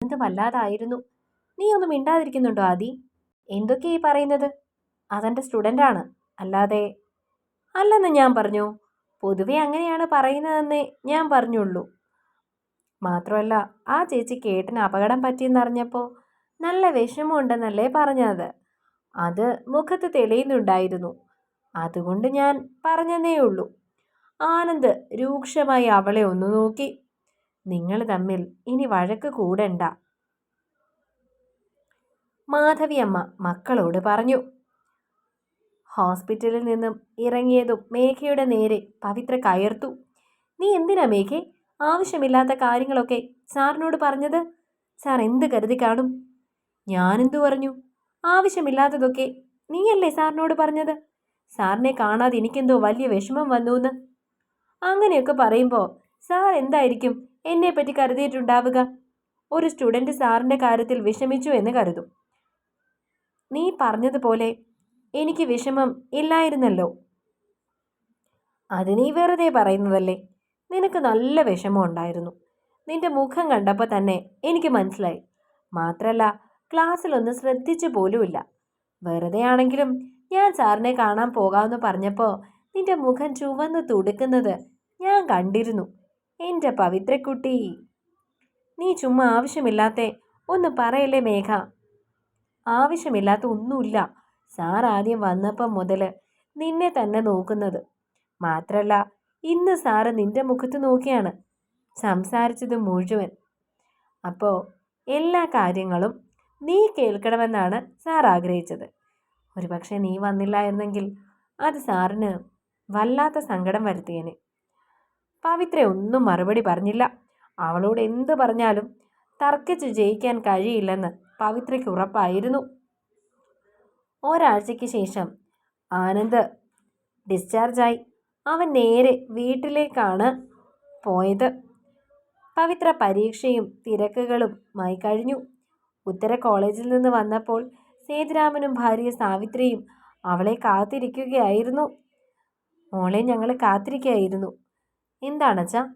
അത് വല്ലാതായിരുന്നു. നീ ഒന്നും മിണ്ടാതിരിക്കുന്നുണ്ടോ ആദി? എന്തൊക്കെയാ ഈ പറയുന്നത്? അതെന്റെ സ്റ്റുഡന്റാണ് അല്ലാതെ. അല്ലെന്ന് ഞാൻ പറഞ്ഞു. പൊതുവെ അങ്ങനെയാണ് പറയുന്നതെന്ന് ഞാൻ പറഞ്ഞുള്ളൂ. മാത്രമല്ല ആ ചേച്ചി കേട്ടിന് അപകടം പറ്റിയെന്നറിഞ്ഞപ്പോൾ നല്ല വിഷമമുണ്ടെന്നല്ലേ പറഞ്ഞത്. അത് മുഖത്ത് തെളിയുന്നുണ്ടായിരുന്നു. അതുകൊണ്ട് ഞാൻ പറഞ്ഞതേ ഉള്ളൂ ആനന്ദ് രൂക്ഷമായി അവളെ ഒന്ന് നോക്കി നിങ്ങൾ തമ്മിൽ ഇനി വഴക്ക് കൂടണ്ട. മാധവിയമ്മ മക്കളോട് പറഞ്ഞു ഹോസ്പിറ്റലിൽ നിന്നും ഇറങ്ങിയതും മേഘയുടെ നേരെ പവിത്ര കയർത്തു. നീ എന്തിനാ മേഘെ? ആവശ്യമില്ലാത്ത കാര്യങ്ങളൊക്കെ സാറിനോട് പറഞ്ഞത്? സാർ എന്ത് കരുതി കാണും? ഞാനെന്തു പറഞ്ഞു? ആവശ്യമില്ലാത്തതൊക്കെ നീയല്ലേ സാറിനോട് പറഞ്ഞത്? സാറിനെ കാണാതെ എനിക്കെന്തോ വലിയ വിഷമം വന്നു എന്ന് അങ്ങനെയൊക്കെ പറയുമ്പോൾ സാർ എന്തായിരിക്കും എന്നെപ്പറ്റി കരുതിയിട്ടുണ്ടാവുക. ഒരു സ്റ്റുഡന്റ് സാറിന്റെ കാര്യത്തിൽ വിഷമിച്ചു എന്ന് കരുതും. നീ പറഞ്ഞതുപോലെ എനിക്ക് വിഷമം ഇല്ലായിരുന്നല്ലോ. അത് നീ വെറുതെ പറയുന്നതല്ലേ? നിനക്ക് നല്ല വിഷമം ഉണ്ടായിരുന്നു. നിന്റെ മുഖം കണ്ടപ്പോൾ തന്നെ എനിക്ക് മനസ്സിലായി. മാത്രമല്ല ക്ലാസ്സിലൊന്നും ശ്രദ്ധിച്ചു പോലുമില്ല. വെറുതെ ആണെങ്കിലും ഞാൻ സാറിനെ കാണാൻ പോകാമെന്ന് പറഞ്ഞപ്പോൾ നിന്റെ മുഖം ചുവന്ന് തുടുക്കുന്നത് ഞാൻ കണ്ടിരുന്നു. എന്റെ പവിത്രക്കുട്ടി. നീ ചുമ്മാ ആവശ്യമില്ലാത്ത ഒന്ന് പറയല്ലേ മേഘ. ആവശ്യമില്ലാത്ത ഒന്നുമില്ല. സാർ ആദ്യം വന്നപ്പം മുതൽ നിന്നെ തന്നെ നോക്കുന്നത്. മാത്രല്ല ഇന്ന് സാറ് നിന്റെ മുഖത്ത് നോക്കിയാണ് സംസാരിച്ചത് മുഴുവൻ. അപ്പോൾ എല്ലാ കാര്യങ്ങളും നീ കേൾക്കണമെന്നാണ് സാർ ആഗ്രഹിച്ചത്. ഒരുപക്ഷെ നീ വന്നില്ലായിരുന്നെങ്കിൽ അത് സാറിന് വല്ലാത്ത സങ്കടം വരുത്തിയേനെ. പവിത്ര ഒന്നും മറുപടി പറഞ്ഞില്ല. അവളോട് എന്ത് പറഞ്ഞാലും തർക്കിച്ച് ജയിക്കാൻ കഴിയില്ലെന്ന് പവിത്രയ്ക്ക് ഉറപ്പായിരുന്നു. ഒരാഴ്ചയ്ക്ക് ശേഷം ആനന്ദ് ഡിസ്ചാർജായി അവൻ നേരെ വീട്ടിലേക്കാണ് പോയത്. പവിത്ര പരീക്ഷയും തിരക്കുകളും മായി കഴിഞ്ഞു. ഉത്തര കോളേജിൽ നിന്ന് വന്നപ്പോൾ സേതുരാമനും ഭാര്യ സാവിത്രിയും അവളെ കാത്തിരിക്കുകയായിരുന്നു. മോളെ ഞങ്ങൾ കാത്തിരിക്കുകയായിരുന്നു. എന്താണച്ചാ?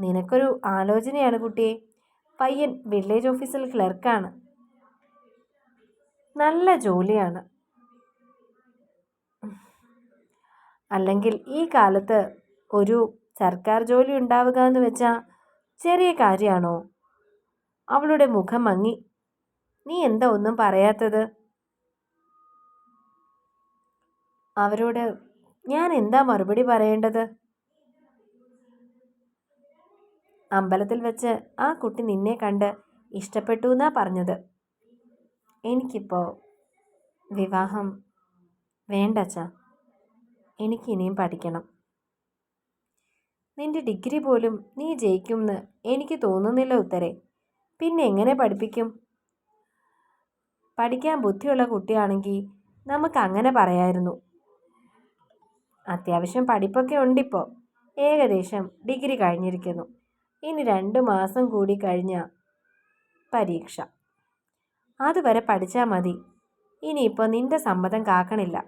നിനക്കൊരു ആലോചനയാണ് കുട്ടിയെ. പയ്യൻ വില്ലേജ് ഓഫീസിൽ ക്ലർക്കാണ്. നല്ല ജോലിയാണ്. അല്ലെങ്കിൽ ഈ കാലത്ത് ഒരു സർക്കാർ ജോലി ഉണ്ടാവുക എന്ന് വെച്ചാൽ ചെറിയ കാര്യമാണോ അവളുടെ മുഖം മങ്ങി. നീ എന്താ ഒന്നും പറയാത്തത്? അവരോട് ഞാൻ എന്താ മറുപടി പറയേണ്ടത്? അമ്പലത്തിൽ വെച്ച് ആ കുട്ടി നിന്നെ കണ്ട് ഇഷ്ടപ്പെട്ടു എന്നാ പറഞ്ഞത്. എനിക്കിപ്പോൾ വിവാഹം വേണ്ടച്ചാ. എനിക്ക് ഇനിയും പഠിക്കണം. നിന്റെ ഡിഗ്രി പോലും നീ ജയിക്കുമെന്ന് എനിക്ക് തോന്നുന്നില്ല ഉത്തരെ. പിന്നെ എങ്ങനെ പഠിപ്പിക്കും? പഠിക്കാൻ ബുദ്ധിയുള്ള കുട്ടിയാണെങ്കിൽ നമുക്ക് അങ്ങനെ പറയായിരുന്നു. അത്യാവശ്യം പഠിപ്പൊക്കെ ഉണ്ടിപ്പോൾ ഏകദേശം ഡിഗ്രി കഴിഞ്ഞിരിക്കുന്നു. ഇനി രണ്ട് മാസം കൂടി കഴിഞ്ഞ പരീക്ഷ. അതുവരെ പഠിച്ചാൽ മതി. ഇനിയിപ്പോൾ നിന്റെ സമ്മതം കാക്കണില്ല.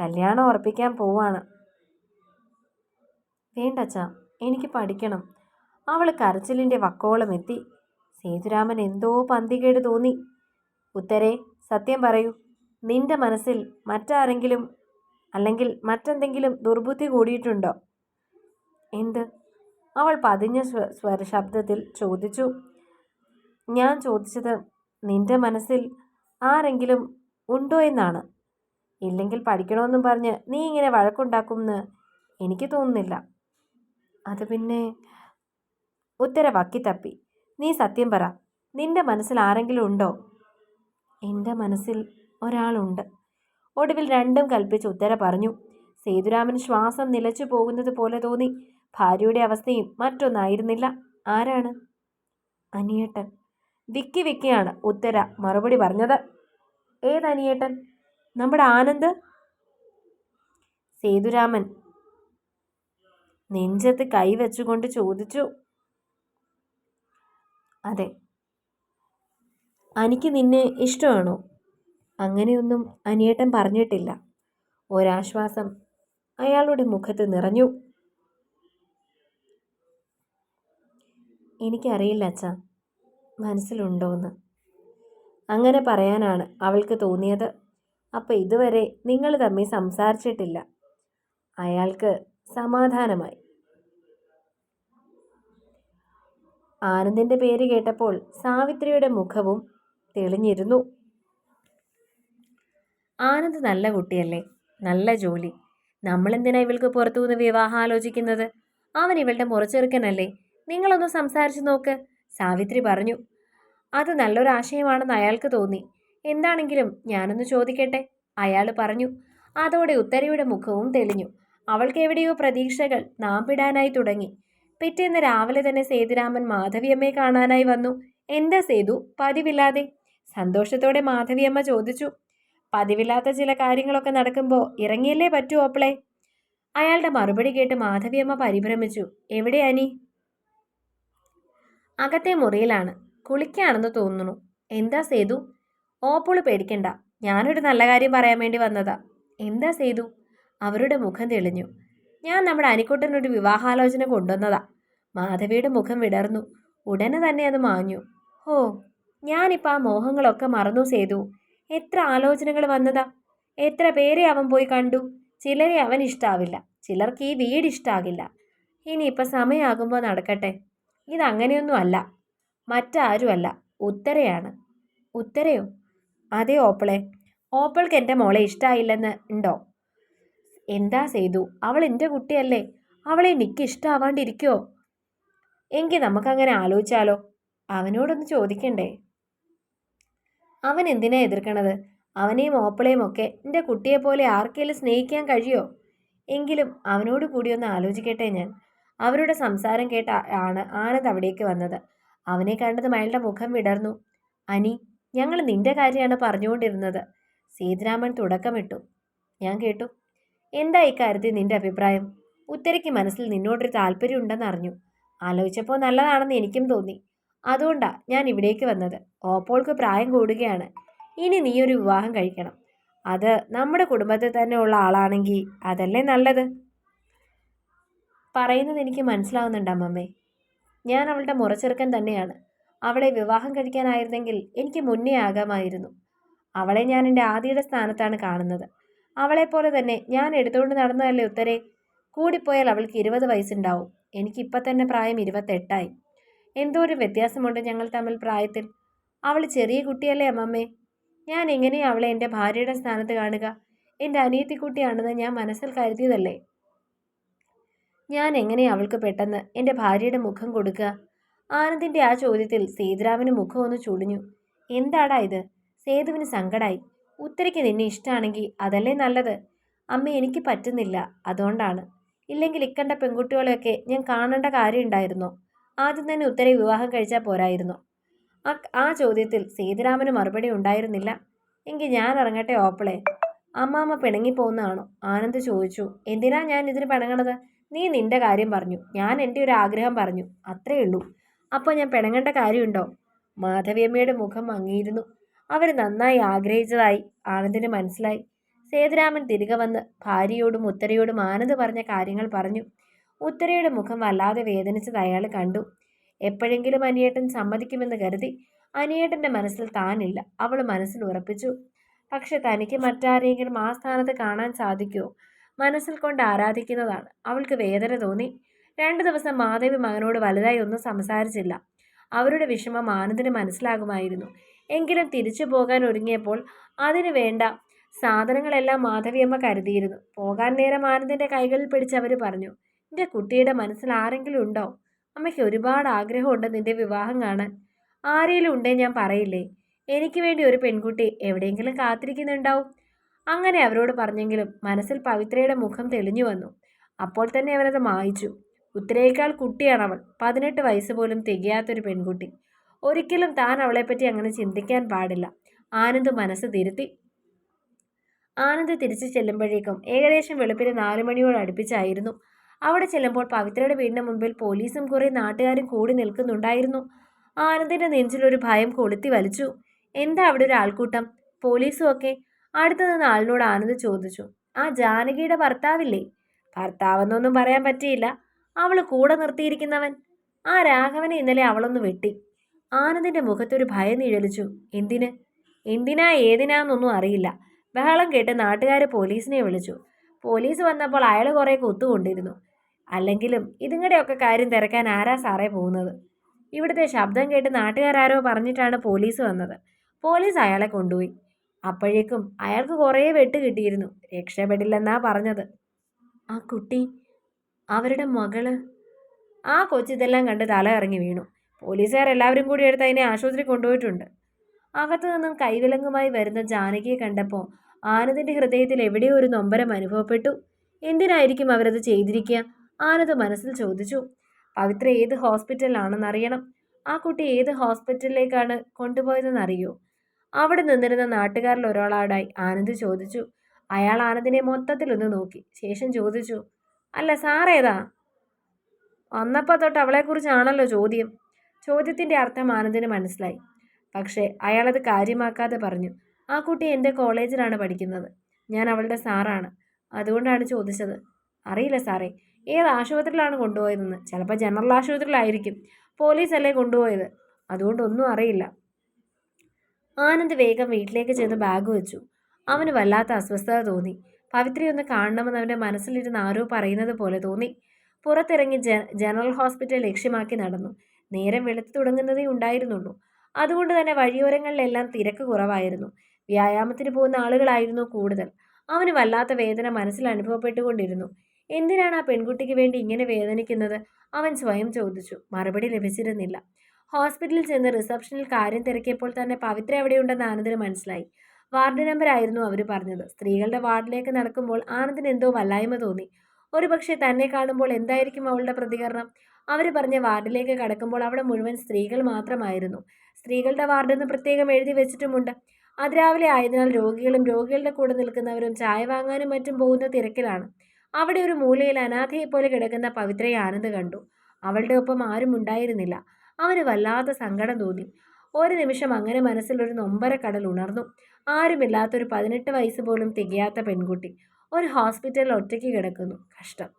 കല്യാണം ഉറപ്പിക്കാൻ പോവാണ്. വേണ്ടച്ച എനിക്ക് പഠിക്കണം. അവൾ കരച്ചിലിന്റെ വക്കോളം എത്തി. സേതുരാമൻ എന്തോ പന്തികേട് തോന്നി. ഉത്തരെ സത്യം പറയൂ. നിന്റെ മനസ്സിൽ മറ്റാരെങ്കിലും അല്ലെങ്കിൽ മറ്റെന്തെങ്കിലും ദുർബുദ്ധി കൂടിയിട്ടുണ്ടോ? എന്ത്? അവൾ പതിഞ്ഞ സ്വ സ്വരശബ്ദത്തിൽ ചോദിച്ചു ഞാൻ ചോദിച്ചത് നിന്റെ മനസ്സിൽ ആരെങ്കിലും ഉണ്ടോ എന്നാണ്? ഇല്ലെങ്കിൽ പഠിക്കണമെന്നും പറഞ്ഞ് നീ ഇങ്ങനെ വഴക്കുണ്ടാക്കുമെന്ന് എനിക്ക് തോന്നുന്നില്ല. അത് പിന്നെ ഉത്തര വക്കി തപ്പി. നീ സത്യം പറ നിന്റെ മനസ്സിൽ ആരെങ്കിലും ഉണ്ടോ? എന്റെ മനസ്സിൽ ഒരാളുണ്ട്. ഒടുവിൽ രണ്ടും കൽപ്പിച്ച് ഉത്തര പറഞ്ഞു. സേതുരാമൻ ശ്വാസം നിലച്ചു പോകുന്നത് പോലെ തോന്നി. ഭാര്യയുടെ അവസ്ഥയും മറ്റൊന്നായിരുന്നില്ല. ആരാണ്? അനിയേട്ടൻ. വിക്കി വിക്കിയാണ് ഉത്തര മറുപടി പറഞ്ഞത്. അനിയേട്ടൻ? നമ്മുടെ ആനന്ദ്? സേതുരാമൻ. നെഞ്ചത്ത് കൈവച്ചുകൊണ്ട് ചോദിച്ചു. അതെ. എനിക്ക് നിന്നെ ഇഷ്ടമാണോ? അങ്ങനെയൊന്നും അനിയേട്ടൻ പറഞ്ഞിട്ടില്ല. ഒരാശ്വാസം അയാളുടെ മുഖത്ത് നിറഞ്ഞു. എനിക്കറിയില്ല അച്ഛ. മനസ്സിലുണ്ടോയെന്ന് അങ്ങനെ പറയാനാണ് അവൾക്ക് തോന്നിയത്. അപ്പോൾ ഇതുവരെ നിങ്ങൾ തമ്മിൽ സംസാരിച്ചിട്ടില്ല. അയാൾക്ക് സമാധാനമായി. ആനന്ദിന്റെ പേര് കേട്ടപ്പോൾ സാവിത്രിയുടെ മുഖവും തെളിഞ്ഞിരുന്നു. ആനന്ദ് നല്ല കുട്ടിയല്ലേ? നല്ല ജോലി. നമ്മളെന്തിനാ ഇവൾക്ക് പുറത്തുനിന്ന് വിവാഹം ആലോചിക്കുന്നത്? അവൻ ഇവളുടെ മുറച്ചെറുക്കനല്ലേ? നിങ്ങളൊന്ന് സംസാരിച്ചു നോക്ക് സാവിത്രി പറഞ്ഞു. അത് നല്ലൊരു ആശയമാണെന്ന് അയാൾക്ക് തോന്നി. എന്താണെങ്കിലും ഞാനൊന്ന് ചോദിക്കട്ടെ? അയാൾ പറഞ്ഞു. അതോടെ ഉത്തരയുടെ മുഖവും തെളിഞ്ഞു. അവൾക്ക് എവിടെയോ പ്രതീക്ഷകൾ നാമ്പിടാനായി തുടങ്ങി. പിറ്റേന്ന് രാവിലെ തന്നെ സേതുരാമൻ മാധവിയമ്മയെ കാണാനായി വന്നു. എന്താ സേതു പതിവില്ലാതെ? സന്തോഷത്തോടെ മാധവിയമ്മ ചോദിച്ചു. പതിവില്ലാത്ത ചില കാര്യങ്ങളൊക്കെ നടക്കുമ്പോൾ ഇറങ്ങിയല്ലേ പറ്റൂ അപ്പളെ? അയാളുടെ മറുപടി കേട്ട് മാധവിയമ്മ പരിഭ്രമിച്ചു. എവിടെയാനി അകത്തെ മുറിയിലാണ്. കുളിക്കാണെന്ന് തോന്നുന്നു. എന്താ സേതു? ഓപ്പോൾ പേടിക്കണ്ട. ഞാനൊരു നല്ല കാര്യം പറയാൻ വേണ്ടി വന്നതാ. എന്താ സേതു? അവരുടെ മുഖം തെളിഞ്ഞു. ഞാൻ നമ്മുടെ അനിക്കുട്ടനൊരു വിവാഹാലോചന കൊണ്ടുവന്നതാ. മാധവിയുടെ മുഖം വിടർന്നു. ഉടനെ തന്നെ അത് മാഞ്ഞു. ഓ ഞാനിപ്പോൾ ആ മോഹങ്ങളൊക്കെ മറന്നു സേതു. എത്ര ആലോചനകൾ വന്നതാ. എത്ര പേരെ അവൻ പോയി കണ്ടു. ചിലരെ അവൻ ഇഷ്ടാവില്ല ചിലർക്ക് ഈ വീട് ഇഷ്ടാകില്ല ഇനിയിപ്പോൾ സമയമാകുമ്പോൾ നടക്കട്ടെ. ഇതങ്ങനെയൊന്നും അല്ല മറ്റാരുമല്ല. ഉത്തരയാണ്. ഉത്തരയോ? അതെ ഓപ്പിളെ. ഓപ്പിൾക്ക് എന്റെ മോളെ ഇഷ്ടമായില്ലെന്ന് ഉണ്ടോ? എന്താ ചെയ്തു അവൾ എന്റെ കുട്ടിയല്ലേ. അവളെ എനിക്ക് ഇഷ്ടമാവാണ്ടിരിക്കുമോ എങ്കിൽ നമുക്കങ്ങനെ ആലോചിച്ചാലോ? അവനോടൊന്ന് ചോദിക്കണ്ടേ? അവൻ എന്തിനാ എതിർക്കണത്? അവനെയും ഓപ്പിളെയും ഒക്കെ എന്റെ കുട്ടിയെപ്പോലെ ആർക്കെങ്കിലും സ്നേഹിക്കാൻ കഴിയോ? എങ്കിലും അവനോട് കൂടി ഒന്ന് ആലോചിക്കട്ടെ ഞാൻ. അവരുടെ സംസാരം കേട്ട ആണ് ആനന്ദ് അവിടേക്ക് വന്നത്. അവനെ കണ്ടതും അയാളുടെ മുഖം വിടർന്നു. അനി ഞങ്ങൾ നിന്റെ കാര്യമാണ് പറഞ്ഞുകൊണ്ടിരുന്നത്. സീതരാമൻ തുടക്കമിട്ടു. ഞാൻ കേട്ടു. എന്താ ഇക്കാര്യത്തിൽ നിന്റെ അഭിപ്രായം? ഉത്തരയ്ക്ക് മനസ്സിൽ നിന്നോടൊരു താല്പര്യം ഉണ്ടെന്ന് അറിഞ്ഞു ആലോചിച്ചപ്പോൾ നല്ലതാണെന്ന് എനിക്കും തോന്നി. അതുകൊണ്ടാ ഞാൻ ഇവിടേക്ക് വന്നത്. ഓപ്പോൾക്ക് പ്രായം കൂടുകയാണ്. ഇനി നീ ഒരു വിവാഹം കഴിക്കണം. അത് നമ്മുടെ കുടുംബത്തിൽ തന്നെ ഉള്ള ആളാണെങ്കിൽ അതല്ലേ നല്ലത്? പറയുന്നത് എനിക്ക് മനസ്സിലാവുന്നുണ്ട് അമ്മമ്മേ. ഞാൻ അവളുടെ മുറച്ചെറുക്കൻ തന്നെയാണ്. അവളെ വിവാഹം കഴിക്കാനായിരുന്നെങ്കിൽ എനിക്ക് മുന്നേ ആകാമായിരുന്നു. അവളെ ഞാൻ എന്റെ ആദിയുടെ സ്ഥാനത്താണ് കാണുന്നത്. അവളെപ്പോലെ തന്നെ ഞാൻ എടുത്തുകൊണ്ട് നടന്നതല്ലേ ഉത്തരേ? കൂടിപ്പോയാൽ അവൾക്ക് ഇരുപത് വയസ്സുണ്ടാവും. എനിക്കിപ്പോൾ തന്നെ പ്രായം ഇരുപത്തെട്ടായി. എന്തോ ഒരു വ്യത്യാസമുണ്ട് ഞങ്ങൾ തമ്മിൽ പ്രായത്തിൽ. അവൾ ചെറിയ കുട്ടിയല്ലേ അമ്മമ്മേ? ഞാൻ എങ്ങനെയാണ് അവളെ എന്റെ ഭാര്യയുടെ സ്ഥാനത്ത് കാണുക? എന്റെ അനിയത്തിക്കുട്ടിയാണെന്ന് ഞാൻ മനസ്സിൽ കരുതിയതല്ലേ? ഞാൻ എങ്ങനെ അവൾക്ക് പെട്ടെന്ന് എന്റെ ഭാര്യയുടെ മുഖം കൊടുക്കുക? ആനന്ദിന്റെ ആ ചോദ്യത്തിൽ സേതുരാമന് മുഖം ഒന്ന് ചുളിഞ്ഞു. എന്താടാ ഇത്? സേതുവിന് സങ്കടായി. ഉത്തരയ്ക്ക് നിന്നെ ഇഷ്ടമാണെങ്കിൽ അതല്ലേ നല്ലത്? അമ്മ എനിക്ക് പറ്റുന്നില്ല. അതുകൊണ്ടാണ്. ഇല്ലെങ്കിൽ ഇക്കണ്ട പെൺകുട്ടികളെയൊക്കെ ഞാൻ കാണേണ്ട കാര്യമുണ്ടായിരുന്നോ? ആദ്യം തന്നെ ഉത്തര വിവാഹം കഴിച്ചാൽ പോരായിരുന്നു? ആ ആ ചോദ്യത്തിൽ സേതുരാമന് മറുപടി ഉണ്ടായിരുന്നില്ല. എങ്കിൽ ഞാൻ ഇറങ്ങട്ടെ ഓപ്പളെ? അമ്മാമ്മ പിണങ്ങിപ്പോകുന്നതാണോ ആനന്ദ് ചോദിച്ചു. എന്തിനാ ഞാൻ ഇതിന് പിണങ്ങണത്? നീ നിന്റെ കാര്യം പറഞ്ഞു. ഞാൻ എന്റെ ഒരു ആഗ്രഹം പറഞ്ഞു. അത്രേ ഉള്ളൂ. അപ്പോൾ ഞാൻ പിണങ്ങേണ്ട കാര്യമുണ്ടോ? മാധവിയമ്മയുടെ മുഖം മങ്ങിയിരുന്നു. അവർ നന്നായി ആഗ്രഹിച്ചതായി ആനന്ദിന് മനസ്സിലായി. സേതുരാമൻ തിരികെ വന്ന് ഭാര്യയോടും ഉത്തരയോടും ആനന്ദ് പറഞ്ഞ കാര്യങ്ങൾ പറഞ്ഞു. ഉത്തരയുടെ മുഖം വല്ലാതെ വേദനിച്ചത് അയാൾ കണ്ടു. എപ്പോഴെങ്കിലും അനിയേട്ടൻ സമ്മതിക്കുമെന്ന് കരുതി അനിയേട്ടന്റെ മനസ്സിൽ താനില്ല. അവൾ മനസ്സിൽ ഉറപ്പിച്ചു. പക്ഷെ തനിക്ക് മറ്റാരെങ്കിലും ആ സ്ഥാനത്ത് കാണാൻ സാധിക്കുമോ മനസ്സിൽ കൊണ്ട് ആരാധിക്കുന്നതാണ്. അവൾക്ക് വേദന തോന്നി. രണ്ടു ദിവസം മാധവി മകനോട് വലുതായി ഒന്നും സംസാരിച്ചില്ല. അവരുടെ വിഷമം ആനന്ദിന് മനസ്സിലാകുമായിരുന്നു. എങ്കിലും തിരിച്ചു പോകാൻ ഒരുങ്ങിയപ്പോൾ അതിനു വേണ്ട സാധനങ്ങളെല്ലാം മാധവിയമ്മ കരുതിയിരുന്നു. പോകാൻ നേരം ആനന്ദിന്റെ കൈകളിൽ പിടിച്ച് അവർ പറഞ്ഞു നിന്റെ കുട്ടിയുടെ മനസ്സിൽ ആരെങ്കിലും ഉണ്ടോ? അമ്മയ്ക്ക് ഒരുപാട് ആഗ്രഹമുണ്ട് നിന്റെ വിവാഹം കാണാൻ. ആരെങ്കിലും ഉണ്ടേ ഞാൻ പറയില്ലേ? എനിക്ക് വേണ്ടി ഒരു പെൺകുട്ടി എവിടെയെങ്കിലും കാത്തിരിക്കുന്നുണ്ടാവും. അങ്ങനെ അവരോട് പറഞ്ഞെങ്കിലും മനസ്സിൽ പവിത്രയുടെ മുഖം തെളിഞ്ഞു വന്നു. അപ്പോൾ തന്നെ അവനത് മായിച്ചു. ഉത്തരയേക്കാൾ കുട്ടിയാണ് അവൾ പതിനെട്ട് വയസ്സ് പോലും തികയാത്തൊരു പെൺകുട്ടി. ഒരിക്കലും താൻ അവളെപ്പറ്റി അങ്ങനെ ചിന്തിക്കാൻ പാടില്ല. ആനന്ദ് മനസ്സ് തിരുത്തി. ആനന്ദ് തിരിച്ചു ചെല്ലുമ്പോഴേക്കും ഏകദേശം വെളുപ്പിന് നാലു മണിയോട് അടുപ്പിച്ചായിരുന്നു. അവിടെ ചെല്ലുമ്പോൾ പവിത്രയുടെ വീടിന് മുമ്പിൽ പോലീസും കുറേ നാട്ടുകാരും കൂടി നിൽക്കുന്നുണ്ടായിരുന്നു. ആനന്ദിന്റെ നെഞ്ചിലൊരു ഭയം കൊളുത്തി വലിച്ചു. എന്താ അവിടെ ഒരു ആൾക്കൂട്ടം? പോലീസും ഒക്കെ അടുത്തു നിന്ന് ആളിനോട് ആനന്ദ് ചോദിച്ചു ആ ജാനകിയുടെ ഭർത്താവില്ലേ? ഭർത്താവെന്നൊന്നും പറയാൻ പറ്റിയില്ല. അവൾ കൂടെ നിർത്തിയിരിക്കുന്നവൻ. ആ രാഘവനെ ഇന്നലെ അവളൊന്ന് വെട്ടി. ആനന്ദിന്റെ മുഖത്തൊരു ഭയം നിഴലിച്ചു. എന്തിന്? എന്തിനാ ഏതിനാന്നൊന്നും അറിയില്ല. ബഹളം കേട്ട് നാട്ടുകാർ പോലീസിനെ വിളിച്ചു. പോലീസ് വന്നപ്പോൾ അയാൾ കുറേ കുത്തുകൊണ്ടിരുന്നു. അല്ലെങ്കിലും ഇതിങ്ങടെയൊക്കെ കാര്യം തിരക്കാൻ ആരാ സാറേ പോകുന്നത്? ഇവിടുത്തെ ശബ്ദം കേട്ട് നാട്ടുകാരാരോ പറഞ്ഞിട്ടാണ് പോലീസ് വന്നത്. പോലീസ് അയാളെ കൊണ്ടുപോയി. അപ്പോഴേക്കും അയാൾക്ക് കുറേ വെട്ട് കിട്ടിയിരുന്നു. രക്ഷപ്പെടില്ലെന്നാ പറഞ്ഞത്. ആ കുട്ടി അവരുടെ മകൾ. ആ കൊച്ചിതെല്ലാം കണ്ട് തല ഇറങ്ങി വീണു. പോലീസുകാർ എല്ലാവരും കൂടി എടുത്ത് അതിനെ ആശുപത്രി കൊണ്ടുപോയിട്ടുണ്ട്. അകത്തു നിന്നും കൈവിലങ്ങുമായി വരുന്ന ജാനകിയെ കണ്ടപ്പോൾ ആനന്ദിന്റെ ഹൃദയത്തിൽ എവിടെയോ ഒരു നൊമ്പരം അനുഭവപ്പെട്ടു. എന്തിനായിരിക്കും അവരത് ചെയ്തിരിക്കുക ആനന്ദ് മനസ്സിൽ ചോദിച്ചു. പവിത്ര ഏത് ഹോസ്പിറ്റലിലാണെന്നറിയണം. ആ കുട്ടി ഏത് ഹോസ്പിറ്റലിലേക്കാണ് കൊണ്ടുപോയതെന്ന് അറിയോ അവിടെ നിന്നിരുന്ന നാട്ടുകാരിൽ ഒരാളാടായി ആനന്ദ് ചോദിച്ചു അയാൾ ആനന്ദിനെ മൊത്തത്തിലൊന്ന് നോക്കി. ശേഷം ചോദിച്ചു അല്ല സാറേതാ വന്നപ്പോൾ തൊട്ട് അവളെക്കുറിച്ചാണല്ലോ ചോദ്യം. ചോദ്യത്തിന്റെ അർത്ഥം ആനന്ദിന് മനസ്സിലായി. പക്ഷേ അയാളത് കാര്യമാക്കാതെ പറഞ്ഞു ആ കുട്ടി എന്റെ കോളേജിലാണ് പഠിക്കുന്നത്. ഞാൻ അവളുടെ സാറാണ് അതുകൊണ്ടാണ് ചോദിച്ചത്. അറിയില്ല സാറേ ഏത് ആശുപത്രിയിലാണ് കൊണ്ടുപോയതെന്ന്? ചിലപ്പോൾ ജനറൽ ആശുപത്രിയിലായിരിക്കും. പോലീസല്ലേ കൊണ്ടുപോയത്? അതുകൊണ്ടൊന്നും അറിയില്ല. ആനന്ദ് വേഗം വീട്ടിലേക്ക് ചെന്ന് ബാഗ് വെച്ചു. അവന് വല്ലാത്ത അസ്വസ്ഥത തോന്നി. പവിത്രയൊന്ന് കാണണമെന്ന് അവന്റെ മനസ്സിലിരുന്ന് ആരോ പറയുന്നത് പോലെ തോന്നി. പുറത്തിറങ്ങി ജനറൽ ഹോസ്പിറ്റൽ ലക്ഷ്യമാക്കി നടന്നു. നേരം വെളുത്തു തുടങ്ങുന്നതേ ഉണ്ടായിരുന്നുള്ളൂ. അതുകൊണ്ട് തന്നെ വഴിയോരങ്ങളിലെല്ലാം തിരക്ക് കുറവായിരുന്നു. വ്യായാമത്തിന് പോകുന്ന ആളുകളായിരുന്നു കൂടുതൽ. അവന് വല്ലാത്ത വേദന മനസ്സിൽ അനുഭവപ്പെട്ടുകൊണ്ടിരുന്നു. എന്തിനാണ് ആ പെൺകുട്ടിക്ക് വേണ്ടി ഇങ്ങനെ വേദനിക്കുന്നത്? അവൻ സ്വയം ചോദിച്ചു. മറുപടി ലഭിച്ചിരുന്നില്ല. ഹോസ്പിറ്റലിൽ ചെന്ന് റിസപ്ഷനിൽ കാര്യം തിരക്കിയപ്പോൾ തന്നെ പവിത്ര എവിടെയുണ്ടെന്ന് ആനന്ദിന് മനസ്സിലായി. വാർഡ് നമ്പർ ആയിരുന്നു അവർ പറഞ്ഞത്. സ്ത്രീകളുടെ വാർഡിലേക്ക് നടക്കുമ്പോൾ ആനന്ദിന് എന്തോ വല്ലായ്മ തോന്നി. ഒരുപക്ഷെ തന്നെ കാണുമ്പോൾ എന്തായിരിക്കും അവളുടെ പ്രതികരണം? അവർ പറഞ്ഞ വാർഡിലേക്ക് കടക്കുമ്പോൾ അവിടെ മുഴുവൻ സ്ത്രീകൾ മാത്രമായിരുന്നു. സ്ത്രീകളുടെ വാർഡെന്ന് പ്രത്യേകം എഴുതി വെച്ചിട്ടുമുണ്ട്. അതിരാവിലെ ആയതിനാൽ രോഗികളും രോഗികളുടെ കൂടെ നിൽക്കുന്നവരും ചായ വാങ്ങാനും മറ്റും പോകുന്ന തിരക്കിലാണ്. അവിടെ ഒരു മൂലയിൽ അനാഥയെപ്പോലെ കിടക്കുന്ന പവിത്രയെ ആനന്ദ് കണ്ടു. അവളുടെ ഒപ്പം ആരും ഉണ്ടായിരുന്നില്ല. അവന് വല്ലാത്ത സങ്കടം തോന്നി. ഒരു നിമിഷം അങ്ങനെ മനസ്സിലൊരു നൊമ്പരക്കടൽ ഉണർന്നു. ആരുമില്ലാത്തൊരു പതിനെട്ട് വയസ്സ് പോലും തികയാത്ത പെൺകുട്ടി. ഒരു ഹോസ്പിറ്റലിൽ ഒറ്റയ്ക്ക് കിടക്കുന്നു. കഷ്ടം.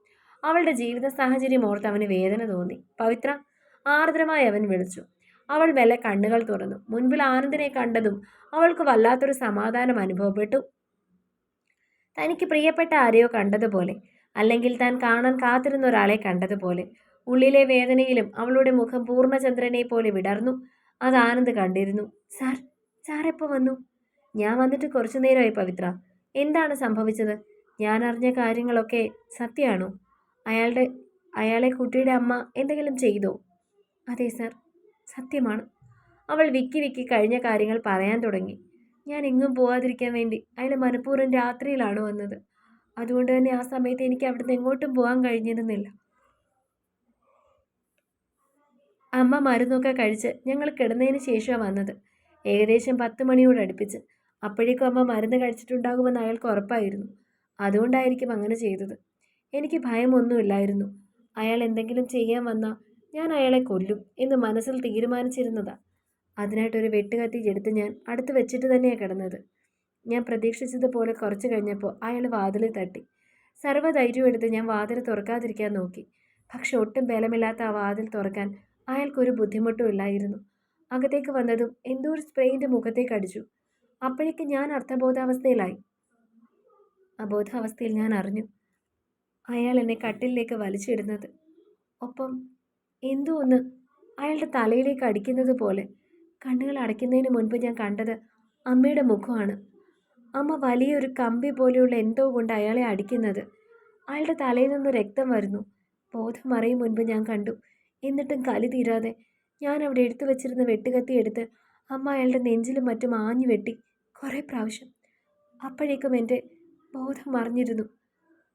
അവളുടെ ജീവിത സാഹചര്യം ഓർത്ത് അവന് വേദന തോന്നി. പവിത്ര ആർദ്രമായി അവൻ വിളിച്ചു. അവൾ മെല്ലെ കണ്ണുകൾ തുറന്നു. മുൻപിൽ ആനന്ദിനെ കണ്ടതും അവൾക്ക് വല്ലാത്തൊരു സമാധാനം അനുഭവപ്പെട്ടു. തനിക്ക് പ്രിയപ്പെട്ട ആരെയോ കണ്ടതുപോലെ അല്ലെങ്കിൽ താൻ കാണാൻ കാത്തിരുന്ന ഒരാളെ കണ്ടതുപോലെ ഉള്ളിലെ വേദനയിലും അവളുടെ മുഖം പൂർണചന്ദ്രനെ പോലെ വിടർന്നു. അത് ആനന്ദ് കണ്ടിരുന്നു. സാർ സാർ എപ്പോൾ വന്നു? ഞാൻ വന്നിട്ട് കുറച്ചു നേരമായി പവിത്ര. എന്താണ് സംഭവിച്ചത്? ഞാൻ അറിഞ്ഞ കാര്യങ്ങളൊക്കെ സത്യമാണോ? അയാളുടെ അയാളെ കുട്ടിയുടെ അമ്മ എന്തെങ്കിലും ചെയ്തോ? അതെ സാർ. സത്യമാണ്. അവൾ വിക്കി വിക്കി കഴിഞ്ഞ കാര്യങ്ങൾ പറയാൻ തുടങ്ങി. ഞാൻ എങ്ങും പോവാതിരിക്കാൻ വേണ്ടി അയാൾ മനഃപൂർവം രാത്രിയിലാണ് വന്നത്. അതുകൊണ്ട് തന്നെ ആ സമയത്ത് എനിക്ക് അവിടുന്ന് എങ്ങോട്ടും പോകാൻ കഴിഞ്ഞിരുന്നില്ല. അമ്മ മരുന്നൊക്കെ കഴിച്ച് ഞങ്ങൾ കിടന്നതിന് ശേഷമാണ് വന്നത്. ഏകദേശം പത്ത് മണിയോട് അടുപ്പിച്ച്. അപ്പോഴേക്കും അമ്മ മരുന്ന് കഴിച്ചിട്ടുണ്ടാകുമെന്ന് അയാൾക്ക് ഉറപ്പായിരുന്നു. അതുകൊണ്ടായിരിക്കും അങ്ങനെ ചെയ്തത്. എനിക്ക് ഭയമൊന്നുമില്ലായിരുന്നു. അയാൾ എന്തെങ്കിലും ചെയ്യാൻ വന്നാൽ ഞാൻ അയാളെ കൊല്ലും എന്ന് മനസ്സിൽ തീരുമാനിച്ചിരുന്നതാ. അതിനായിട്ടൊരു വെട്ടുകത്തി എടുത്ത് ഞാൻ അടുത്ത് വെച്ചിട്ട് തന്നെയാണ് കിടന്നത്. ഞാൻ പ്രതീക്ഷിച്ചതുപോലെ കുറച്ച് കഴിഞ്ഞപ്പോൾ അയാൾ വാതിൽ തട്ടി. സർവധൈര്യം എടുത്ത് ഞാൻ വാതിൽ തുറക്കാതിരിക്കാൻ നോക്കി. പക്ഷെ ഒട്ടും ബലമില്ലാത്ത ആ വാതിൽ തുറക്കാൻ അയാൾക്കൊരു ബുദ്ധിമുട്ടും ഇല്ലായിരുന്നു. അകത്തേക്ക് വന്നതും എന്തോ ഒരു സ്പ്രേയിന്റെ മുഖത്തേക്ക് അടിച്ചു. അപ്പോഴേക്ക് ഞാൻ അർത്ഥബോധാവസ്ഥയിലായി. അബോധാവസ്ഥയിൽ ഞാൻ അറിഞ്ഞു. അയാൾ എന്നെ കട്ടിലേക്ക് വലിച്ചിടുന്നത്. ഒപ്പം എന്തോ ഒന്ന് അയാളുടെ തലയിലേക്ക് അടിക്കുന്നത് പോലെ കണ്ണുകൾ അടയ്ക്കുന്നതിന് മുൻപ് ഞാൻ കണ്ടത് അമ്മയുടെ മുഖമാണ്. അമ്മ വലിയൊരു കമ്പി പോലെയുള്ള എന്തോ കൊണ്ട് അയാളെ അടിക്കുന്നത്. അയാളുടെ തലയിൽ നിന്ന് രക്തം വരുന്നു. ബോധം മറയും മുൻപ് ഞാൻ കണ്ടു. എന്നിട്ടും കലി തീരാതെ ഞാൻ അവിടെ എടുത്തു വെച്ചിരുന്ന വെട്ടുകത്തി എടുത്ത് അമ്മ അയാളുടെ നെഞ്ചിലും മറ്റും ആഞ്ഞു വെട്ടി കുറേ പ്രാവശ്യം. അപ്പോഴേക്കും എന്റെ ബോധം മറിഞ്ഞിരുന്നു.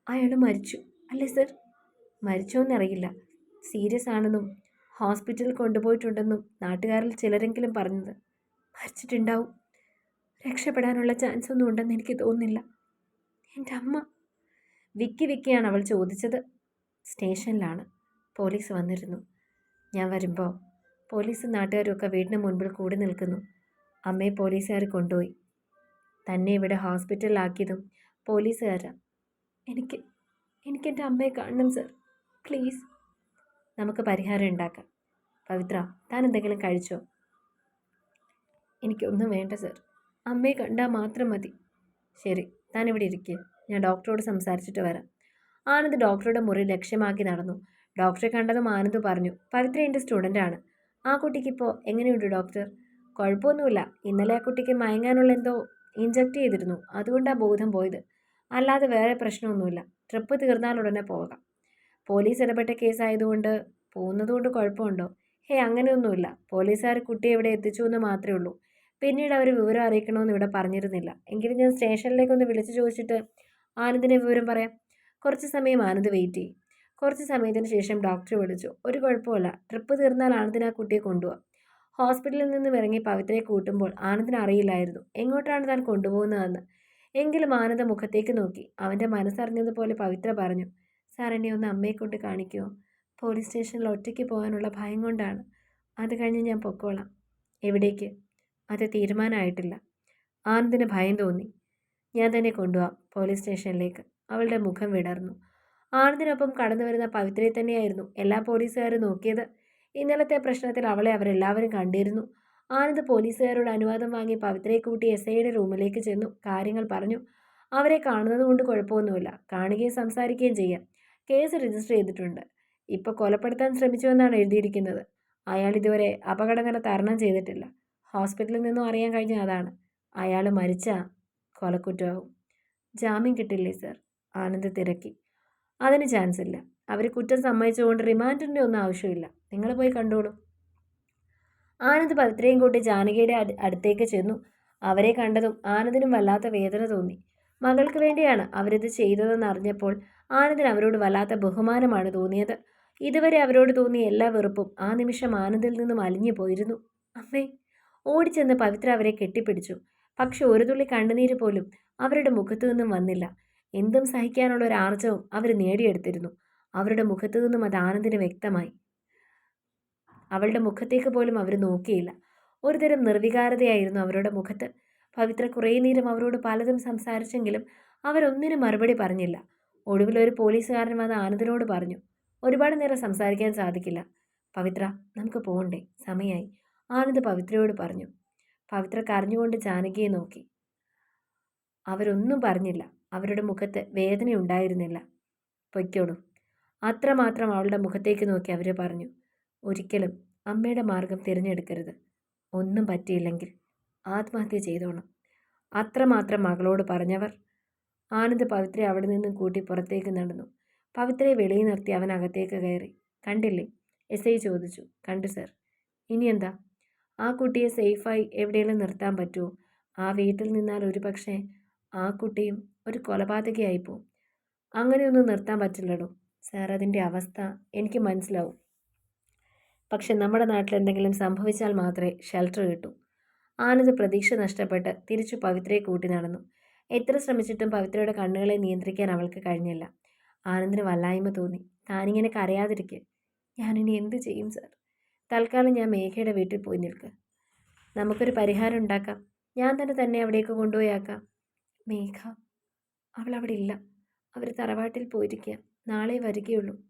അയാൾ മരിച്ചു അല്ലേ സർ? മരിച്ചോന്നറിയില്ല സീരിയസ് ആണെന്നും ഹോസ്പിറ്റലിൽ കൊണ്ടുപോയിട്ടുണ്ടെന്നും നാട്ടുകാരിൽ ചിലരെങ്കിലും പറഞ്ഞത് മരിച്ചിട്ടുണ്ടാവും. രക്ഷപ്പെടാനുള്ള ചാൻസ് ഒന്നും ഉണ്ടെന്ന് എനിക്ക് തോന്നുന്നില്ല. എന്റെ അമ്മ. വിക്കി വിക്കിയാണ് അവൾ ചോദിച്ചത്. സ്റ്റേഷനിലാണ്. പോലീസ് വന്നിരുന്നു. ഞാൻ വരുമ്പോൾ പോലീസും നാട്ടുകാരും ഒക്കെ വീടിന് മുൻപിൽ കൂടി നിൽക്കുന്നു. അമ്മയെ പോലീസുകാർ കൊണ്ടുപോയി. തന്നെ ഇവിടെ ഹോസ്പിറ്റലിലാക്കിയതും പോലീസുകാരാ. എനിക്ക് എനിക്ക് എന്റെ അമ്മയെ കാണണം സർ. പ്ലീസ്. നമുക്ക് പരിഹാരം ഉണ്ടാക്കാം. പവിത്ര താൻ എന്തെങ്കിലും കഴിച്ചോ? എനിക്കൊന്നും വേണ്ട സർ. അമ്മയെ കണ്ടാൽ മാത്രം മതി. ശരി താൻ ഇവിടെ ഇരിക്കുക ഞാൻ ഡോക്ടറോട് സംസാരിച്ചിട്ട് വരാം. ആനന്ദ് ഡോക്ടറുടെ മുറി ലക്ഷ്യമാക്കി നടന്നു. ഡോക്ടറെ കണ്ടതും ആനന്ദ് പറഞ്ഞു പവിത്ര എന്റെ ആണ്. ആ കുട്ടിക്കിപ്പോൾ എങ്ങനെയുണ്ട് ഡോക്ടർ? കുഴപ്പമൊന്നുമില്ല. ഇന്നലെ ആ കുട്ടിക്ക് മയങ്ങാനുള്ള എന്തോ ഇഞ്ചക്ട് ചെയ്തിരുന്നു. അതുകൊണ്ടാണ് ബോധം പോയത്. അല്ലാതെ വേറെ പ്രശ്നമൊന്നുമില്ല. ട്രിപ്പ് തീർന്നാൽ ഉടനെ പോകാം. പോലീസ് ഇടപെട്ട കേസായതുകൊണ്ട് പോകുന്നതുകൊണ്ട് കുഴപ്പമുണ്ടോ? ഹേ അങ്ങനെയൊന്നുമില്ല. പോലീസുകാർ കുട്ടിയെ ഇവിടെ എത്തിച്ചു എന്ന് മാത്രമേ ഉള്ളൂ. പിന്നീട് അവർ വിവരം അറിയിക്കണമെന്ന് ഇവിടെ പറഞ്ഞിരുന്നില്ല. എങ്കിലും ഞാൻ സ്റ്റേഷനിലേക്ക് ഒന്ന് വിളിച്ചു ചോദിച്ചിട്ട് ആനന്ദിനെ വിവരം പറയാം. കുറച്ച് സമയം ആനന്ദ് വെയിറ്റ് ചെയ്യും. കുറച്ച് സമയത്തിന് ശേഷം ഡോക്ടർ വിളിച്ചു. ഒരു കുഴപ്പമില്ല ട്രിപ്പ് തീർന്നാൽ ആനന്ദിന് ആ കുട്ടിയെ കൊണ്ടുപോകാം ഹോസ്പിറ്റലിൽ നിന്നും ഇറങ്ങി പവിത്രയെ കൂട്ടുമ്പോൾ ആനന്ദിന് അറിയില്ലായിരുന്നു. എങ്ങോട്ടാണ് താൻ കൊണ്ടുപോകുന്നതെന്ന്. എങ്കിലും ആനന്ദ മുഖത്തേക്ക് നോക്കി. അവന്റെ മനസ്സറിഞ്ഞതുപോലെ പവിത്ര പറഞ്ഞു സാർ എന്നെ ഒന്ന് അമ്മയെ കൊണ്ട് കാണിക്കുമോ പോലീസ് സ്റ്റേഷനിൽ ഒറ്റയ്ക്ക് പോകാനുള്ള ഭയം കൊണ്ടാണ്. അത് കഴിഞ്ഞ് ഞാൻ പൊക്കോളാം. എവിടേക്ക്? അത് തീരുമാനമായിട്ടില്ല. ആനന്ദിന് ഭയം തോന്നി. ഞാൻ തന്നെ കൊണ്ടുപോവാം പോലീസ് സ്റ്റേഷനിലേക്ക്. അവളുടെ മുഖം വിടർന്നു. ആനന്ദിനൊപ്പം കടന്നു വരുന്ന പവിത്രയെ തന്നെയായിരുന്നു എല്ലാ പോലീസുകാരും നോക്കിയത്. ഇന്നലത്തെ പ്രശ്നത്തിൽ അവളെ അവരെല്ലാവരും കണ്ടിരുന്നു. ആനന്ദ് പോലീസുകാരോട് അനുവാദം വാങ്ങി പവിത്രയെ കൂട്ടി എസ് ഐയുടെ റൂമിലേക്ക് ചെന്നു. കാര്യങ്ങൾ പറഞ്ഞു. അവരെ കാണുന്നത് കൊണ്ട് കുഴപ്പമൊന്നുമില്ല. കാണുകയും സംസാരിക്കുകയും ചെയ്യാം. കേസ് രജിസ്റ്റർ ചെയ്തിട്ടുണ്ട്. ഇപ്പോൾ കൊലപ്പെടുത്താൻ ശ്രമിച്ചുവെന്നാണ് എഴുതിയിരിക്കുന്നത്. അയാൾ ഇതുവരെ അപകടങ്ങൾ തരണം ചെയ്തിട്ടില്ല. ഹോസ്പിറ്റലിൽ നിന്നും അറിയാൻ കഴിഞ്ഞ അതാണ്. അയാൾ മരിച്ച കൊലക്കുറ്റമാവും. ജാമ്യം കിട്ടില്ലേ സർ? ആനന്ദ് തിരക്കി. അതിന് ചാൻസ് ഇല്ല. അവർ കുറ്റം സമ്മതിച്ചുകൊണ്ട് റിമാൻഡിന്റെ ഒന്നും ആവശ്യമില്ല. നിങ്ങൾ പോയി കണ്ടോളൂ. ആനന്ദ് പവിത്രയും കൂട്ടി ജാനകിയുടെ അടുത്തേക്ക് ചെന്നു. അവരെ കണ്ടതും ആനന്ദിനും വല്ലാത്ത വേദന തോന്നി. മകൾക്ക് വേണ്ടിയാണ് അവരിത് ചെയ്തതെന്ന് അറിഞ്ഞപ്പോൾ ആനന്ദിന് അവരോട് വല്ലാത്ത ബഹുമാനമാണ് തോന്നിയത്. ഇതുവരെ അവരോട് തോന്നിയ എല്ലാ വെറുപ്പും ആ നിമിഷം ആനന്ദിൽ നിന്നും അലിഞ്ഞു പോയിരുന്നു. അമ്മേ ഓടിച്ചെന്ന് പവിത്ര അവരെ കെട്ടിപ്പിടിച്ചു. പക്ഷെ ഒരു തുള്ളി കണ്ണുനീര് പോലും അവരുടെ മുഖത്തു നിന്നും വന്നില്ല. എന്തും സഹിക്കാനുള്ള ഒരു ആർജവും അവർ നേടിയെടുത്തിരുന്നു. അവരുടെ മുഖത്തു നിന്നും അത് ആനന്ദിന് വ്യക്തമായി. അവളുടെ മുഖത്തേക്ക് പോലും അവർ നോക്കിയില്ല. ഒരുതരം നിർവികാരതയായിരുന്നു അവരുടെ മുഖത്ത്. പവിത്ര കുറേ നേരം അവരോട് പലതും സംസാരിച്ചെങ്കിലും അവരൊന്നിനും മറുപടി പറഞ്ഞില്ല. ഒടുവിൽ ഒരു പോലീസുകാരൻ വന്ന് ആനന്ദിനോട് പറഞ്ഞു ഒരുപാട് നേരം സംസാരിക്കാൻ സാധിക്കില്ല. പവിത്ര നമുക്ക് പോകണ്ടേ സമയായി. ആനന്ദ് പവിത്രയോട് പറഞ്ഞു. പവിത്ര കരഞ്ഞുകൊണ്ട് ജാനകിയെ നോക്കി. അവരൊന്നും പറഞ്ഞില്ല. അവരുടെ മുഖത്ത് വേദനയുണ്ടായിരുന്നില്ല പൊയ്ക്കോളൂ. അത്രമാത്രം അവളുടെ മുഖത്തേക്ക് നോക്കി അവർ പറഞ്ഞു ഒരിക്കലും അമ്മയുടെ മാർഗം തിരഞ്ഞെടുക്കരുത്. ഒന്നും പറ്റിയില്ലെങ്കിൽ ആത്മഹത്യ ചെയ്തോണം. അത്രമാത്രം മകളോട് പറഞ്ഞവർ ആനന്ദ് പവിത്രയെ അവിടെ നിന്നും കൂട്ടി പുറത്തേക്ക് നടന്നു. പവിത്രയെ വെളിയിൽ നിർത്തി അവൻ അകത്തേക്ക് കയറി. കണ്ടില്ലേ? എസ് ഐ ചോദിച്ചു. കണ്ടു സർ. ഇനി എന്താ? ആ കുട്ടിയെ സേഫായി എവിടെയെങ്കിലും നിർത്താൻ പറ്റുമോ? ആ വീട്ടിൽ നിന്നാൽ ഒരു പക്ഷേ ആ കുട്ടിയും ഒരു കൊലപാതകയായി പോവും അങ്ങനെയൊന്നും നിർത്താൻ പറ്റില്ലടോ. സാർ അതിന്റെ അവസ്ഥ എനിക്ക് മനസ്സിലാവും. പക്ഷെ നമ്മുടെ നാട്ടിൽ എന്തെങ്കിലും സംഭവിച്ചാൽ മാത്രമേ ഷെൽട്ടർ കിട്ടൂ. ആനന്ദ് പ്രതീക്ഷ നഷ്ടപ്പെട്ട് തിരിച്ചു പവിത്രയെ കൂട്ടി നടന്നു. എത്ര ശ്രമിച്ചിട്ടും പവിത്രയുടെ കണ്ണുകളെ നിയന്ത്രിക്കാൻ അവൾക്ക് കഴിഞ്ഞില്ല. ആനന്ദിന് വല്ലായ്മ തോന്നി. താനിങ്ങനെ കരയാതിരിക്കെ. ഞാനിനി എന്ത് ചെയ്യും സാർ? തൽക്കാലം ഞാൻ മേഘയുടെ വീട്ടിൽ പോയി നിൽക്കുക നമുക്കൊരു പരിഹാരം ഉണ്ടാക്കാം. ഞാൻ തന്നെ തന്നെ അവിടേക്ക് കൊണ്ടുപോയാക്കാം മേഘ അവൾ അവിടെ ഇല്ല അവർ തറവാട്ടിൽ പോയിരിക്കുക നാളെ വരികയുള്ളൂ.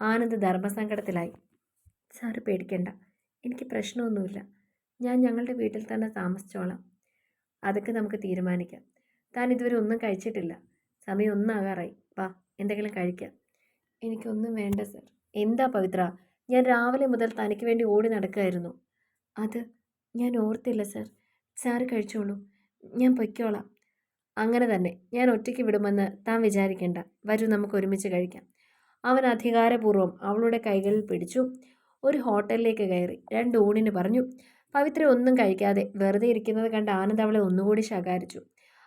ആനന്ദ് ധർമ്മസങ്കടത്തിലായി. സാറ് പേടിക്കണ്ട. എനിക്ക് പ്രശ്നമൊന്നുമില്ല. ഞാൻ ഞങ്ങളുടെ വീട്ടിൽ തന്നെ താമസിച്ചോളാം. അതൊക്കെ നമുക്ക് തീരുമാനിക്കാം. താൻ ഇതുവരെ ഒന്നും കഴിച്ചിട്ടില്ല. സമയം ഒന്നാകാറായി. വാ എന്തെങ്കിലും കഴിക്കാം. എനിക്കൊന്നും വേണ്ട സർ. എന്താ പവിത്ര? ഞാൻ രാവിലെ മുതൽ തനിക്ക് വേണ്ടി ഓടി നടക്കുമായിരുന്നു അത് ഞാൻ ഓർത്തില്ല സർ. സാറ് കഴിച്ചോളൂ. ഞാൻ പൊയ്ക്കോളാം. അങ്ങനെ തന്നെ. ഞാൻ ഒറ്റയ്ക്ക് വിടുമെന്ന് താൻ വിചാരിക്കേണ്ട. വരൂ നമുക്ക് ഒരുമിച്ച് കഴിക്കാം. അവൻ അധികാരപൂർവം അവളുടെ കൈകളിൽ പിടിച്ചു. ഒരു ഹോട്ടലിലേക്ക് കയറി. രണ്ട് ഊണിന് പറഞ്ഞു. പവിത്ര ഒന്നും കഴിക്കാതെ വെറുതെ ഇരിക്കുന്നത് കണ്ട് ആനന്ദ് അവളെ ഒന്നുകൂടി ശകാരിച്ചു.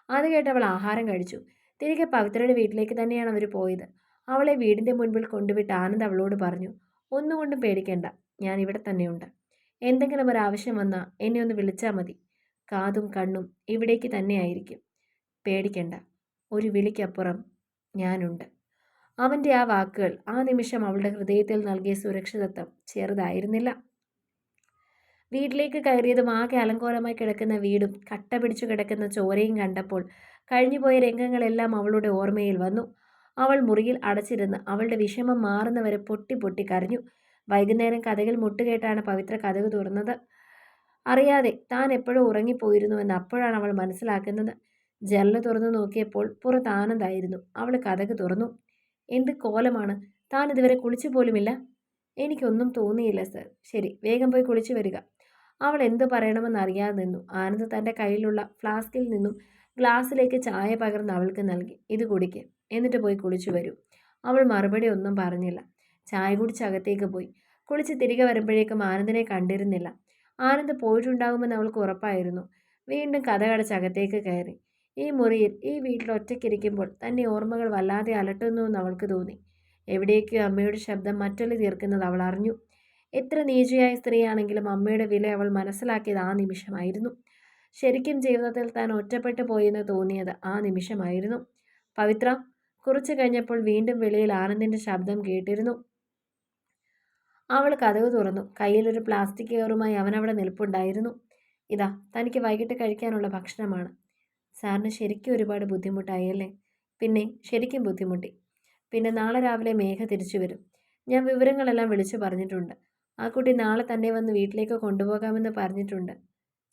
അത് കേട്ട് അവൾ ആഹാരം കഴിച്ചു. തിരികെ പവിത്രയുടെ വീട്ടിലേക്ക് തന്നെയാണ് അവർ പോയത്. അവളെ വീടിന്റെ മുൻപിൽ കൊണ്ടുവിട്ട് ആനന്ദ് അവളോട് പറഞ്ഞു ഒന്നുകൊണ്ടും പേടിക്കേണ്ട. ഞാൻ ഇവിടെ തന്നെയുണ്ട്. എന്തെങ്കിലും ഒരു ആവശ്യം വന്നാൽ എന്നെ ഒന്ന് വിളിച്ചാൽ മതി. കാതും കണ്ണും ഇവിടേക്ക് തന്നെയായിരിക്കും. പേടിക്കണ്ട. ഒരു വിളിക്കപ്പുറം ഞാനുണ്ട്. അവന്റെ ആ വാക്കുകൾ ആ നിമിഷം അവളുടെ ഹൃദയത്തിൽ നൽകിയ സുരക്ഷിതത്വം ചെറുതായിരുന്നില്ല. വീട്ടിലേക്ക് കയറിയതും ആകെ അലങ്കോലമായി കിടക്കുന്ന വീടും കട്ട പിടിച്ചു കിടക്കുന്ന ചോരയും കണ്ടപ്പോൾ കഴിഞ്ഞുപോയ രംഗങ്ങളെല്ലാം അവളുടെ ഓർമ്മയിൽ വന്നു. അവൾ മുറിയിൽ അടച്ചിരുന്ന് അവളുടെ വിഷമം മാറുന്നവരെ പൊട്ടി പൊട്ടി കരഞ്ഞു. വൈകുന്നേരം കഥകൾ മുട്ടുകേട്ടാണ് പവിത്ര കഥക് തുറന്നത്. അറിയാതെ താൻ എപ്പോഴും ഉറങ്ങിപ്പോയിരുന്നുവെന്ന് അപ്പോഴാണ് അവൾ മനസ്സിലാക്കുന്നത്. ജനൽ തുറന്നു നോക്കിയപ്പോൾ പുറത്ത് ആനന്ദായിരുന്നു. അവൾ കഥക് തുറന്നു. എന്ത് കോലമാണ്? താൻ ഇതുവരെ കുളിച്ചു പോലുമില്ല? എനിക്കൊന്നും തോന്നിയില്ല സർ. ശരി വേഗം പോയി കുളിച്ചു വരിക. അവൾ എന്ത് പറയണമെന്ന് അറിയാതെ നിന്നു. ആനന്ദ് തന്റെ കയ്യിലുള്ള ഫ്ലാസ്കിൽ നിന്നും ഗ്ലാസ്സിലേക്ക് ചായ പകർന്ന് അവൾക്ക് നൽകി. ഇത് കുടിക്ക്. എന്നിട്ട് പോയി കുളിച്ചു വരൂ. അവൾ മറുപടി ഒന്നും പറഞ്ഞില്ല. ചായ കുടിച്ച് അകത്തേക്ക് പോയി. കുളിച്ച് തിരികെ വരുമ്പോഴേക്കും ആനന്ദിനെ കണ്ടിരുന്നില്ല. ആനന്ദ് പോയിട്ടുണ്ടാകുമെന്ന് അവൾക്ക് ഉറപ്പായിരുന്നു. വീണ്ടും കഥ കടച്ച് അകത്തേക്ക് കയറി. ഈ മുറിയിൽ ഈ വീട്ടിൽ ഒറ്റയ്ക്കിരിക്കുമ്പോൾ തന്നെ ഓർമ്മകൾ വല്ലാതെ അലട്ടുന്നു എന്ന് അവൾക്ക് തോന്നി. എവിടേക്കോ അമ്മയുടെ ശബ്ദം മറ്റൊല്ലി തീർക്കുന്നത് അവൾ അറിഞ്ഞു. എത്ര നീചയായ സ്ത്രീയാണെങ്കിലും അമ്മയുടെ വില അവൾ മനസ്സിലാക്കിയത് ആ നിമിഷമായിരുന്നു. ശരിക്കും ജീവിതത്തിൽ താൻ ഒറ്റപ്പെട്ടു പോയെന്ന് തോന്നിയത് ആ നിമിഷമായിരുന്നു. പവിത്ര കുറച്ചു കഴിഞ്ഞപ്പോൾ വീണ്ടും വെളിയിൽ ആനന്ദിന്റെ ശബ്ദം കേട്ടിരുന്നു. അവൾ കഥവ് തുറന്നു. കയ്യിലൊരു പ്ലാസ്റ്റിക് കവറുമായി അവനവിടെ നിൽപ്പുണ്ടായിരുന്നു. ഇതാ തനിക്ക് വൈകിട്ട് കഴിക്കാനുള്ള ഭക്ഷണമാണ്. സാറിന് ശരിക്കും ഒരുപാട് ബുദ്ധിമുട്ടായി അല്ലേ? പിന്നെ ശരിക്കും ബുദ്ധിമുട്ടി. പിന്നെ നാളെ രാവിലെ മേഘ തിരിച്ചു വരും. ഞാൻ വിവരങ്ങളെല്ലാം വിളിച്ചു പറഞ്ഞിട്ടുണ്ട്. ആ കുട്ടി നാളെ തന്നെ വന്ന് വീട്ടിലേക്ക് കൊണ്ടുപോകാമെന്ന് പറഞ്ഞിട്ടുണ്ട്.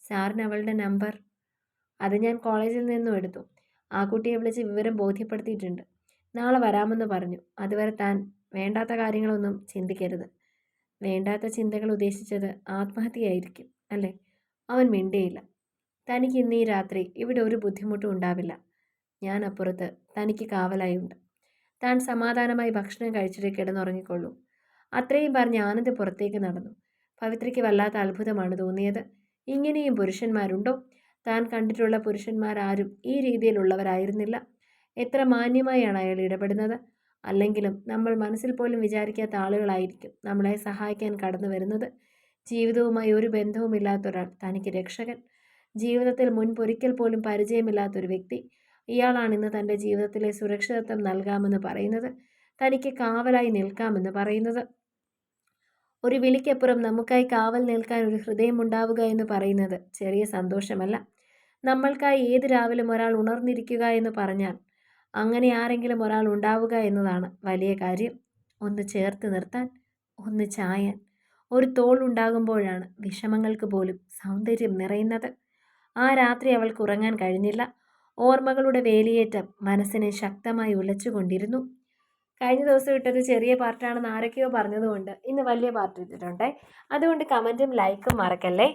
സാറിന് അവളുടെ നമ്പർ? അത് ഞാൻ കോളേജിൽ നിന്നും എടുത്തു. ആ കുട്ടിയെ വിളിച്ച് വിവരം ബോധ്യപ്പെടുത്തിയിട്ടുണ്ട്. നാളെ വരാമെന്ന് പറഞ്ഞു. അതുവരെ താൻ വേണ്ടാത്ത കാര്യങ്ങളൊന്നും ചിന്തിക്കരുത്. വേണ്ടാത്ത ചിന്തകൾ ഉദ്ദേശിച്ചത് ആത്മഹത്യയായിരിക്കും അല്ലേ? അവൻ മിണ്ടിയില്ല. തനിക്ക് ഇന്ന് ഈ രാത്രി ഇവിടെ ഒരു ബുദ്ധിമുട്ടും ഉണ്ടാവില്ല. ഞാൻ അപ്പുറത്ത് തനിക്ക് കാവലായുണ്ട് താൻ സമാധാനമായി ഭക്ഷണം കഴിച്ചിട്ട് കിടന്നുറങ്ങിക്കൊള്ളൂ. അത്രയും പറഞ്ഞ് ആനന്ദ് പുറത്തേക്ക് നടന്നു. പവിത്രയ്ക്ക് വല്ലാത്ത അത്ഭുതമാണ് തോന്നിയത്. ഇങ്ങനെയും പുരുഷന്മാരുണ്ടോ? താൻ കണ്ടിട്ടുള്ള പുരുഷന്മാരാരും ഈ രീതിയിലുള്ളവരായിരുന്നില്ല. എത്ര മാന്യമായാണ് അയാൾ ഇടപെടുന്നത്? അല്ലെങ്കിലും നമ്മൾ മനസ്സിൽ പോലും വിചാരിക്കാത്ത ആളുകളായിരിക്കും നമ്മളെ സഹായിക്കാൻ കടന്നു വരുന്നത്. ജീവിതവുമായി ഒരു ബന്ധവുമില്ലാത്തൊരാൾ തനിക്ക് രക്ഷകൻ. ജീവിതത്തിൽ മുൻപൊരിക്കൽ പോലും പരിചയമില്ലാത്തൊരു വ്യക്തി. ഇയാളാണ് ഇന്ന് തന്റെ ജീവിതത്തിലെ സുരക്ഷിതത്വം നൽകാമെന്ന് പറയുന്നത്. തനിക്ക് കാവലായി നിൽക്കാമെന്ന് പറയുന്നത്. ഒരു വിളിക്കപ്പുറം നമുക്കായി കാവൽ നിൽക്കാൻ ഒരു ഹൃദയം ഉണ്ടാവുക എന്ന് പറയുന്നത് ചെറിയ സന്തോഷമല്ല. നമ്മൾക്കായി ഏത് രാവിലും ഒരാൾ ഉണർന്നിരിക്കുക എന്ന് പറഞ്ഞാൽ അങ്ങനെ ആരെങ്കിലും ഒരാൾ ഉണ്ടാവുക എന്നതാണ് വലിയ കാര്യം. ഒന്ന് ചേർത്ത് നിർത്താൻ ഒന്ന് ചായാൻ. ഒരു തോൾ ഉണ്ടാകുമ്പോഴാണ് വിഷമങ്ങൾക്ക് പോലും സൗന്ദര്യം നിറയുന്നത്. ആ രാത്രി അവൾക്ക് ഉറങ്ങാൻ കഴിഞ്ഞില്ല. ഓർമ്മകളുടെ വേലിയേറ്റം മനസ്സിനെ ശക്തമായി ഉലച്ചുകൊണ്ടിരുന്നു. കഴിഞ്ഞ ദിവസം ഇട്ടത് ചെറിയ പാർട്ടാണെന്ന് ആരൊക്കെയോ പറഞ്ഞതുകൊണ്ട് ഇന്ന് വലിയ പാർട്ട് ഇട്ടിട്ടുണ്ടേ. അതുകൊണ്ട് കമന്റും ലൈക്കും മറക്കല്ലേ?